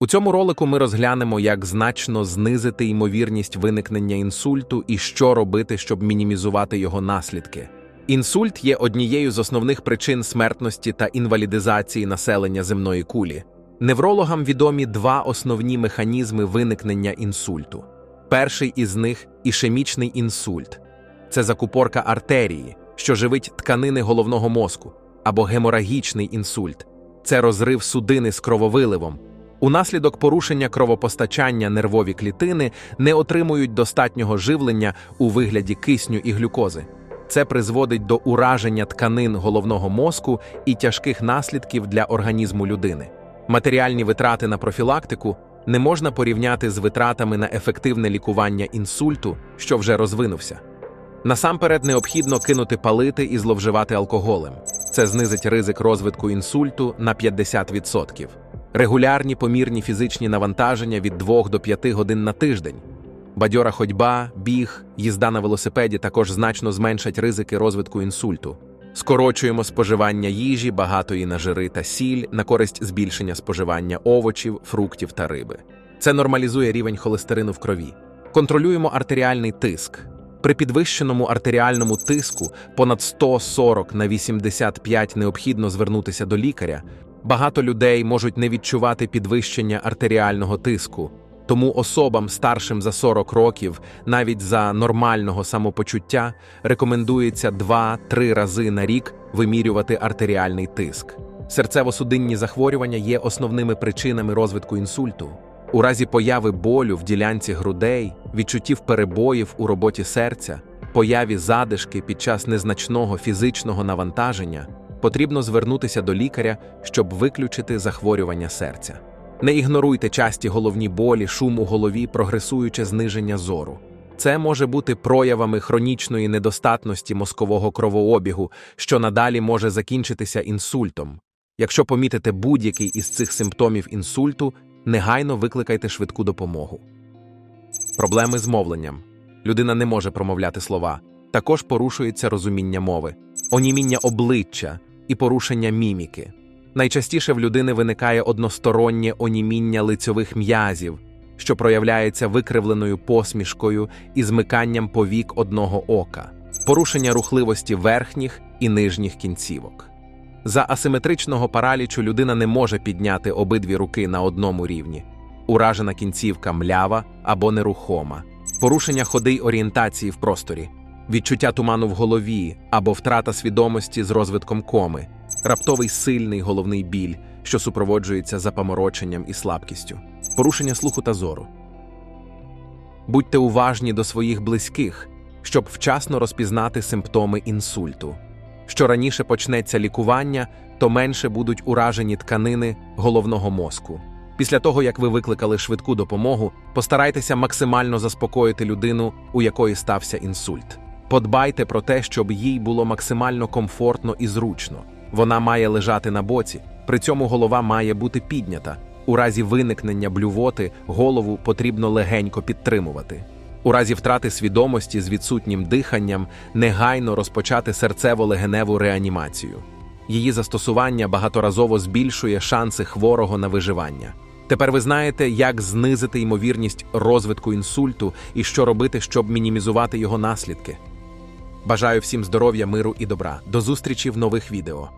У цьому ролику ми розглянемо, як значно знизити ймовірність виникнення інсульту і що робити, щоб мінімізувати його наслідки. Інсульт є однією з основних причин смертності та інвалідизації населення земної кулі. Неврологам відомі два основні механізми виникнення інсульту. Перший із них ішемічний інсульт це закупорка артерії, що живить тканини головного мозку, або геморагічний інсульт це розрив судини з крововиливом. Унаслідок порушення кровопостачання нервові клітини не отримують достатнього живлення у вигляді кисню і глюкози. Це призводить до ураження тканин головного мозку і тяжких наслідків для організму людини. Матеріальні витрати на профілактику не можна порівняти з витратами на ефективне лікування інсульту, що вже розвинувся. Насамперед необхідно кинути палити і зловживати алкоголем. Це знизить ризик розвитку інсульту на 50%. Регулярні помірні фізичні навантаження від 2 до 5 годин на тиждень. Бадьора ходьба, біг, їзда на велосипеді також значно зменшать ризики розвитку інсульту. Скорочуємо споживання їжі, багатої на жири та сіль на користь збільшення споживання овочів, фруктів та риби. Це нормалізує рівень холестерину в крові. Контролюємо артеріальний тиск. При підвищеному артеріальному тиску понад 140 на 85 необхідно звернутися до лікаря. Багато людей можуть не відчувати підвищення артеріального тиску, тому особам старшим за 40 років, навіть за нормального самопочуття, рекомендується 2-3 рази на рік вимірювати артеріальний тиск. Серцево-судинні захворювання є основними причинами розвитку інсульту. У разі появи болю в ділянці грудей, відчуттів перебоїв у роботі серця, появі задишки під час незначного фізичного навантаження, потрібно звернутися до лікаря, щоб виключити захворювання серця. Не ігноруйте часті головні болі, шум у голові, прогресуюче зниження зору. Це може бути проявами хронічної недостатності мозкового кровообігу, що надалі може закінчитися інсультом. Якщо помітите будь-який із цих симптомів інсульту, негайно викликайте швидку допомогу. Проблеми з мовленням. Людина не може промовляти слова. Також порушується розуміння мови, оніміння обличчя і порушення міміки. Найчастіше в людини виникає одностороннє оніміння лицьових м'язів, що проявляється викривленою посмішкою і змиканням повік одного ока, порушення рухливості верхніх і нижніх кінцівок. За асиметричного паралічу людина не може підняти обидві руки на одному рівні, уражена кінцівка млява або нерухома, порушення ходи й орієнтації в просторі, відчуття туману в голові або втрата свідомості з розвитком коми, раптовий сильний головний біль, що супроводжується запамороченням і слабкістю, порушення слуху та зору. Будьте уважні до своїх близьких, щоб вчасно розпізнати симптоми інсульту. Що раніше почнеться лікування, то менше будуть уражені тканини головного мозку. Після того, як ви викликали швидку допомогу, постарайтеся максимально заспокоїти людину, у якої стався інсульт. Подбайте про те, щоб їй було максимально комфортно і зручно. Вона має лежати на боці, при цьому голова має бути піднята. У разі виникнення блювоти голову потрібно легенько підтримувати. У разі втрати свідомості з відсутнім диханням негайно розпочати серцево-легеневу реанімацію. Її застосування багаторазово збільшує шанси хворого на виживання. Тепер ви знаєте, як знизити ймовірність розвитку інсульту і що робити, щоб мінімізувати його наслідки. Бажаю всім здоров'я, миру і добра. До зустрічі в нових відео.